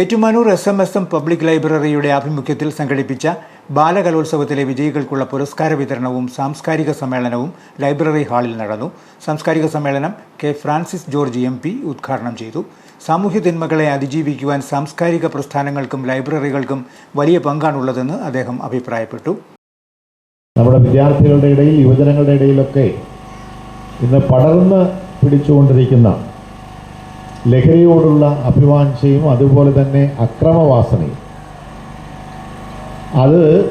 Ettumanoor S M S M public ലൈബ്രറിയുടെ ആഭിമുഖ്യത്തിൽ സംഘടിപ്പിച്ച ബാലകലോത്സവത്തിലെ വിജയികൾക്കുള്ള പുരസ്കാര വിതരണവും സാംസ്കാരിക സമ്മേളനവും ലൈബ്രറി ഹാളിൽ നടന്നു. സാംസ്കാരിക സമ്മേളനം K Francis George M P ഉദ്ഘാടനം ചെയ്തു. സാമൂഹ്യ തിന്മകളെ അതിജീവിക്കുവാൻ സാംസ്കാരിക പ്രസ്ഥാനങ്ങൾക്കും ലൈബ്രറികൾക്കും വലിയ പങ്കാണുള്ളതെന്ന് അദ്ദേഹം അഭിപ്രായപ്പെട്ടു. നമ്മുടെ വിദ്യാർത്ഥികളുടെ ഇടയിൽ യുവജനങ്ങളുടെ ഇടയിലൊക്കെ ഇന്ന് പടർന്ന് പിടിച്ചുകൊണ്ടിരിക്കുന്ന ലഹരിയോടുള്ള അഭിവാഞ്ചയും അതുപോലെ തന്നെ അക്രമവാസനയും. അത്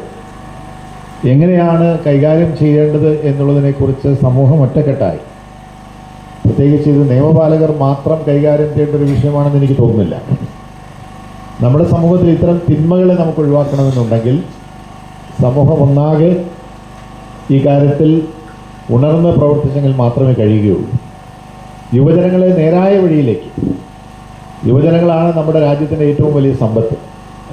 എങ്ങനെയാണ് കൈകാര്യം ചെയ്യേണ്ടത് എന്നുള്ളതിനെക്കുറിച്ച് സമൂഹം ഒറ്റക്കെട്ടായി. പ്രത്യേകിച്ച് ഇത് നിയമപാലകർ മാത്രം കൈകാര്യം ചെയ്യേണ്ട ഒരു വിഷയമാണെന്ന് എനിക്ക് തോന്നുന്നില്ല. നമ്മുടെ സമൂഹത്തിൽ ഇത്തരം തിന്മകളെ നമുക്ക് ഒഴിവാക്കണമെന്നുണ്ടെങ്കിൽ സമൂഹം ഒന്നാകെ ഈ കാര്യത്തിൽ ഉണർന്ന് പ്രവർത്തിച്ചെങ്കിൽ മാത്രമേ കഴിയുകയുള്ളൂ. യുവജനങ്ങളെ നേരായ വഴിയിലേക്ക്. യുവജനങ്ങളാണ് നമ്മുടെ രാജ്യത്തിന്റെ ഏറ്റവും വലിയ സമ്പത്ത്.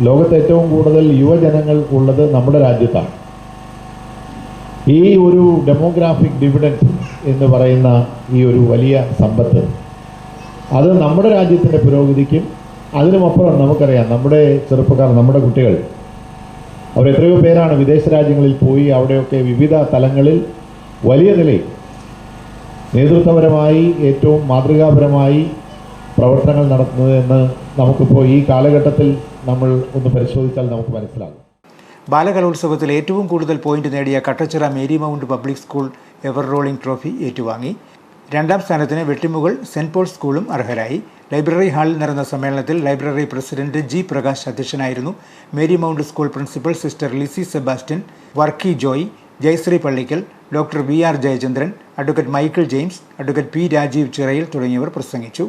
ലോകത്ത് ഏറ്റവും കൂടുതൽ യുവജനങ്ങൾ ഉള്ളത് നമ്മുടെ രാജ്യത്താണ്. ഈ ഒരു ഡെമോഗ്രാഫിക് ഡിവിഡൻസ് എന്ന് പറയുന്ന ഈ ഒരു വലിയ സമ്പത്ത് അത് നമ്മുടെ രാജ്യത്തിന്റെ പുരോഗതിക്കും അതിനുമപ്പുറം നമുക്കറിയാം നമ്മുടെ ചെറുപ്പക്കാർ നമ്മുടെ കുട്ടികൾ. അവർ എത്രയോ പേരാണ് വിദേശ രാജ്യങ്ങളിൽ പോയി അവിടെയൊക്കെ വിവിധ തലങ്ങളിൽ വലിയ നിലയിൽ നേതൃത്വപരമായി ഏറ്റവും മാതൃകാപരമായി പ്രവർത്തനങ്ങൾ നടത്തുന്നത് എന്ന് നമുക്കിപ്പോൾ ഈ കാലഘട്ടത്തിൽ നമ്മൾ ഒന്ന് പരിശോധിച്ചാൽ നമുക്ക് മനസ്സിലാകും. ബാലകലോത്സവത്തിൽ ഏറ്റവും കൂടുതൽ പോയിന്റ് നേടിയ Kattachira Mary Mount public school ever rolling trophy ഏറ്റുവാങ്ങി. രണ്ടാം സ്ഥാനത്തിന് വെട്ടിമുകൾ സെന്റ് പോൾ സ്കൂളും അർഹരായി. ലൈബ്രറി ഹാളിൽ നടന്ന സമ്മേളനത്തിൽ ലൈബ്രറി പ്രസിഡന്റ് ജി പ്രകാശ് അധ്യക്ഷനായിരുന്നു. Mary Mount school principal sister Lissy Sebastian Varkey Joy Jayasree Pallikkal doctor V R Jayachandran advocate Michael James advocate P Rajeev Chirayil തുടങ്ങിയവർ പ്രസംഗിച്ചു.